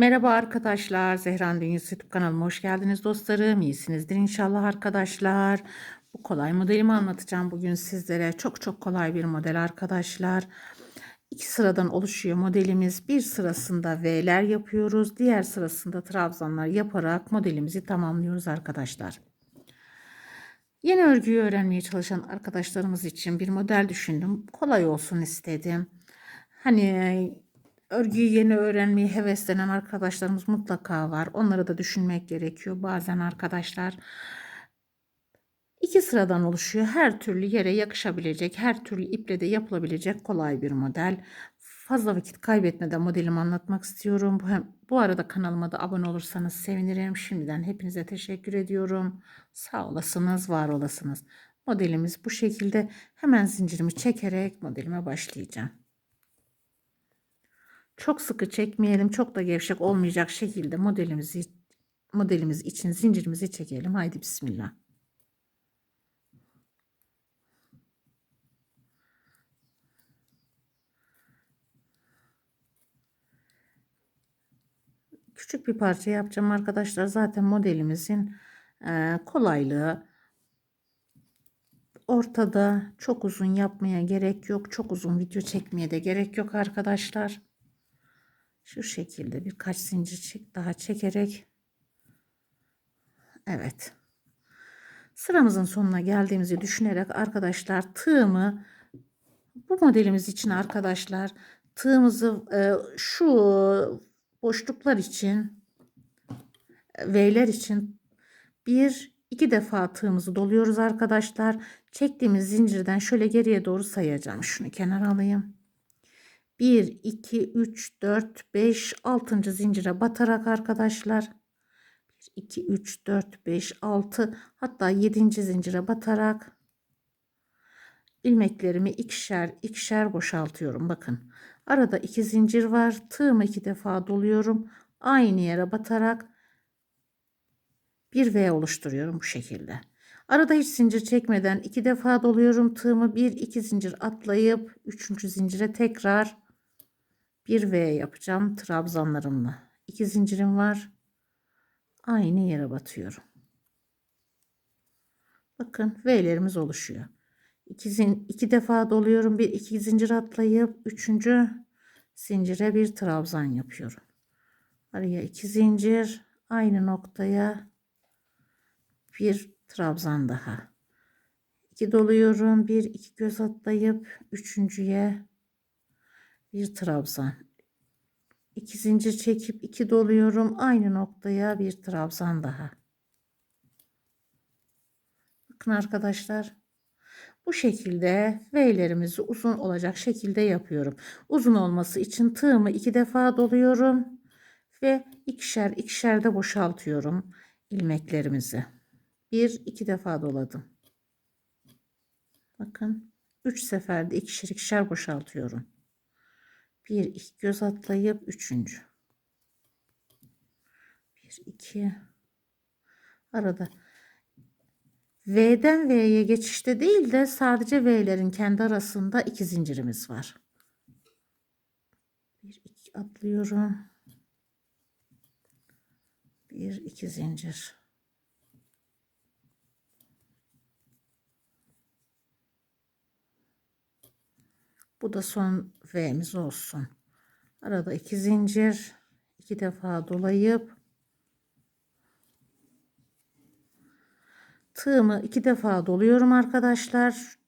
Merhaba arkadaşlar, Zehran Dünyası YouTube kanalıma hoş geldiniz dostlarım. İyisinizdir inşallah arkadaşlar. Bu kolay modelimi anlatacağım bugün sizlere. Çok çok kolay bir model arkadaşlar. İki sıradan oluşuyor modelimiz. Bir sırasında V'ler yapıyoruz. Diğer sırasında trabzanlar yaparak modelimizi tamamlıyoruz arkadaşlar. Yeni örgüyü öğrenmeye çalışan arkadaşlarımız için bir model düşündüm. Kolay olsun istedim. Hani örgüyü yeni öğrenmeyi heveslenen arkadaşlarımız mutlaka var. Onları da düşünmek gerekiyor bazen arkadaşlar. İki sıradan oluşuyor. Her türlü yere yakışabilecek, her türlü iple de yapılabilecek kolay bir model. Fazla vakit kaybetmeden modelimi anlatmak istiyorum. Bu, hem, bu arada kanalıma da abone olursanız sevinirim. Şimdiden hepinize teşekkür ediyorum. Sağ olasınız, var olasınız. Modelimiz bu şekilde. Hemen zincirimi çekerek modelime başlayacağım. Çok sıkı çekmeyelim, çok da gevşek olmayacak şekilde modelimizi modelimiz için zincirimizi çekelim. Haydi bismillah. Küçük bir parça yapacağım arkadaşlar. Zaten modelimizin e, kolaylığı ortada. Çok uzun yapmaya gerek yok. Çok uzun video çekmeye de gerek yok arkadaşlar. Şu şekilde birkaç zincir çek daha çekerek Evet. Sıramızın sonuna geldiğimizi düşünerek arkadaşlar tığımı bu modelimiz için arkadaşlar tığımızı e, şu boşluklar için V'ler için bir iki defa tığımızı doluyoruz arkadaşlar. Çektiğimiz zincirden şöyle geriye doğru sayacağım. Şunu kenara alayım. 1, 2, 3, 4, 5, 6. zincire batarak arkadaşlar 1, 2, 3, 4, 5, 6 hatta 7. zincire batarak ilmeklerimi ikişer ikişer boşaltıyorum. Bakın arada iki zincir var. Tığımı iki defa doluyorum. Aynı yere batarak bir V oluşturuyorum bu şekilde. Arada hiç zincir çekmeden iki defa doluyorum tığımı. Bir iki zincir atlayıp üçüncü zincire tekrar bir V yapacağım trabzanlarımla. İki zincirim var. Aynı yere batıyorum. Bakın V'lerimiz oluşuyor. İki, zin, iki defa doluyorum. Bir iki zincir atlayıp üçüncü zincire bir trabzan yapıyorum. Araya iki zincir aynı noktaya bir trabzan daha. İki doluyorum. Bir iki göz atlayıp üçüncüye bir trabzan. İki zincir çekip iki doluyorum. Aynı noktaya bir trabzan daha. Bakın arkadaşlar. Bu şekilde V'lerimizi uzun olacak şekilde yapıyorum. Uzun olması için tığımı iki defa doluyorum ve ikişer ikişer de boşaltıyorum ilmeklerimizi. Bir iki defa doladım. Bakın üç seferde ikişer ikişer boşaltıyorum. Bir iki göz atlayıp üçüncü. Bir iki arada V'den V'ye geçişte değil de sadece V'lerin kendi arasında iki zincirimiz var. Bir iki atlıyorum. Bir iki zincir. Bu da son V'miz olsun. Arada iki zincir, iki defa dolayıp tığımı iki defa doluyorum arkadaşlar.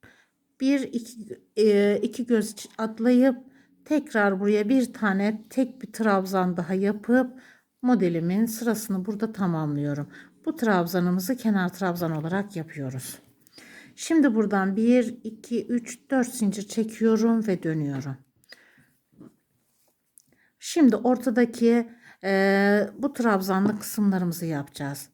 Bir iki, e, iki göz atlayıp tekrar buraya bir tane tek bir trabzan daha yapıp modelimin sırasını burada tamamlıyorum. Bu trabzanımızı kenar trabzan olarak yapıyoruz. Şimdi buradan 1, 2, 3, 4 zincir çekiyorum ve dönüyorum. Şimdi ortadaki e, bu trabzanlı kısımlarımızı yapacağız.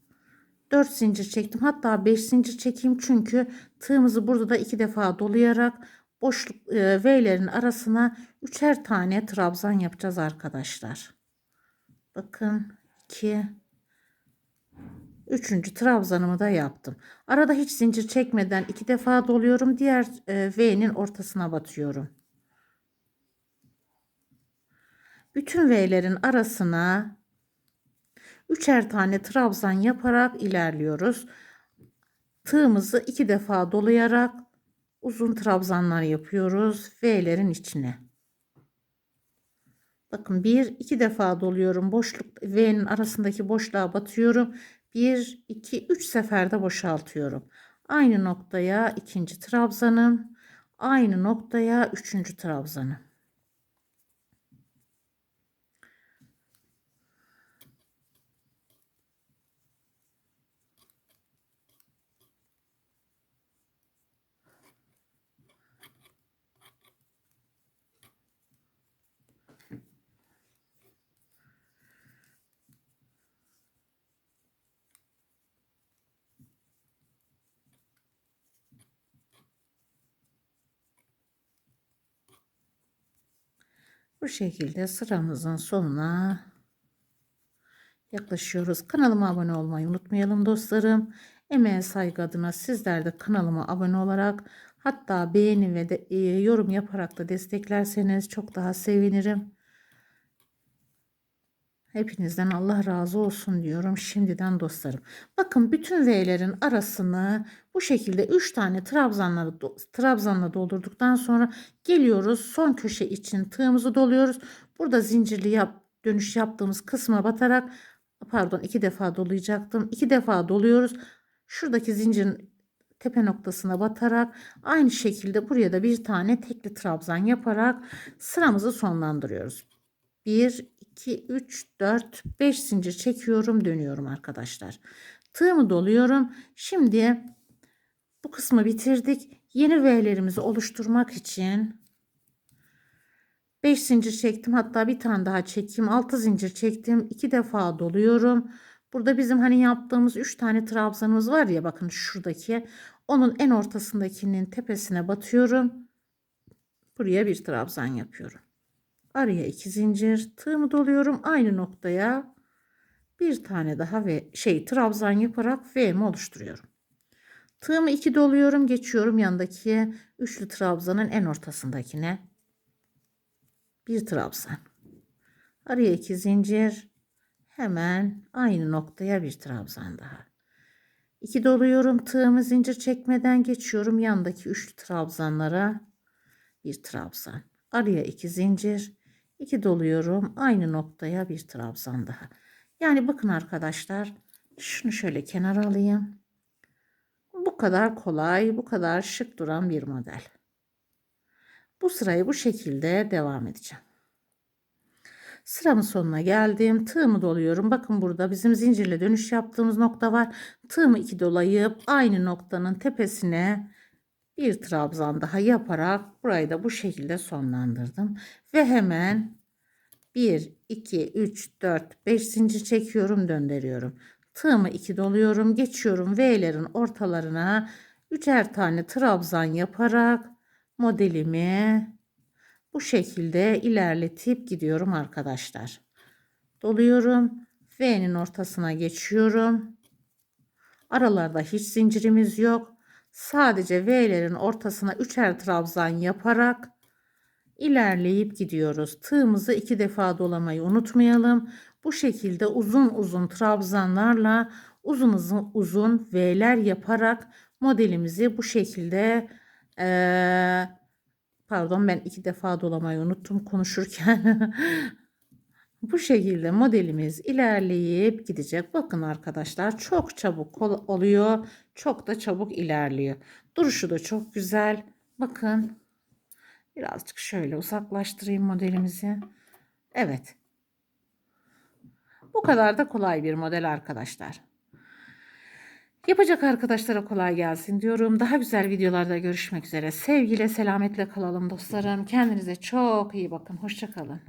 4 zincir çektim. Hatta 5 zincir çekeyim çünkü tığımızı burada da iki defa dolayarak boşluk e, V'lerin arasına üçer tane trabzan yapacağız arkadaşlar. Bakın 2 Üçüncü trabzanımı da yaptım. Arada hiç zincir çekmeden iki defa doluyorum. Diğer e, V'nin ortasına batıyorum. Bütün V'lerin arasına üçer tane trabzan yaparak ilerliyoruz. Tığımızı iki defa dolayarak uzun trabzanlar yapıyoruz V'lerin içine. Bakın bir iki defa doluyorum. Boşluk V'nin arasındaki boşluğa batıyorum. Bir, iki, üç seferde boşaltıyorum. Aynı noktaya ikinci trabzanım. Aynı noktaya üçüncü trabzanım. Bu şekilde sıramızın sonuna yaklaşıyoruz. Kanalıma abone olmayı unutmayalım dostlarım. Emeğe saygı adına sizler de kanalıma abone olarak hatta beğeni ve de, e, yorum yaparak da desteklerseniz çok daha sevinirim. Hepinizden Allah razı olsun diyorum şimdiden dostlarım. Bakın bütün V'lerin arasını bu şekilde 3 tane trabzanları trabzanla doldurduktan sonra geliyoruz son köşe için tığımızı doluyoruz. Burada zincirli yap, dönüş yaptığımız kısma batarak pardon iki defa dolayacaktım. iki defa doluyoruz. Şuradaki zincirin tepe noktasına batarak aynı şekilde buraya da bir tane tekli trabzan yaparak sıramızı sonlandırıyoruz. 1 2 3 4 5 zincir çekiyorum dönüyorum arkadaşlar. Tığımı doluyorum. Şimdi bu kısmı bitirdik. Yeni V'lerimizi oluşturmak için 5 zincir çektim. Hatta bir tane daha çekeyim. 6 zincir çektim. 2 defa doluyorum. Burada bizim hani yaptığımız 3 tane trabzanımız var ya bakın şuradaki. Onun en ortasındakinin tepesine batıyorum. Buraya bir trabzan yapıyorum. Araya iki zincir tığımı doluyorum. Aynı noktaya bir tane daha ve şey trabzan yaparak V'mi oluşturuyorum. Tığımı iki doluyorum. Geçiyorum yandaki üçlü trabzanın en ortasındakine. Bir trabzan. Araya iki zincir. Hemen aynı noktaya bir trabzan daha. İki doluyorum. Tığımı zincir çekmeden geçiyorum yandaki üçlü trabzanlara. Bir trabzan. Araya iki zincir. 2 doluyorum. Aynı noktaya bir trabzan daha. Yani bakın arkadaşlar. Şunu şöyle kenara alayım. Bu kadar kolay, bu kadar şık duran bir model. Bu sırayı bu şekilde devam edeceğim. Sıramın sonuna geldim. Tığımı doluyorum. Bakın burada bizim zincirle dönüş yaptığımız nokta var. Tığımı iki dolayıp aynı noktanın tepesine bir trabzan daha yaparak burayı da bu şekilde sonlandırdım. Ve hemen 1, 2, 3, 4, 5 zincir çekiyorum döndürüyorum. Tığımı 2 doluyorum geçiyorum V'lerin ortalarına üçer tane trabzan yaparak modelimi bu şekilde ilerletip gidiyorum arkadaşlar. Doluyorum. V'nin ortasına geçiyorum. Aralarda hiç zincirimiz yok. Sadece V'lerin ortasına üçer trabzan yaparak ilerleyip gidiyoruz. Tığımızı iki defa dolamayı unutmayalım. Bu şekilde uzun uzun trabzanlarla uzun uzun, uzun V'ler yaparak modelimizi bu şekilde ee, pardon ben iki defa dolamayı unuttum konuşurken. bu şekilde modelimiz ilerleyip gidecek. Bakın arkadaşlar çok çabuk oluyor. Çok da çabuk ilerliyor. Duruşu da çok güzel. Bakın birazcık şöyle uzaklaştırayım modelimizi. Evet. Bu kadar da kolay bir model arkadaşlar. Yapacak arkadaşlara kolay gelsin diyorum. Daha güzel videolarda görüşmek üzere. Sevgiyle, selametle kalalım dostlarım. Kendinize çok iyi bakın. Hoşçakalın.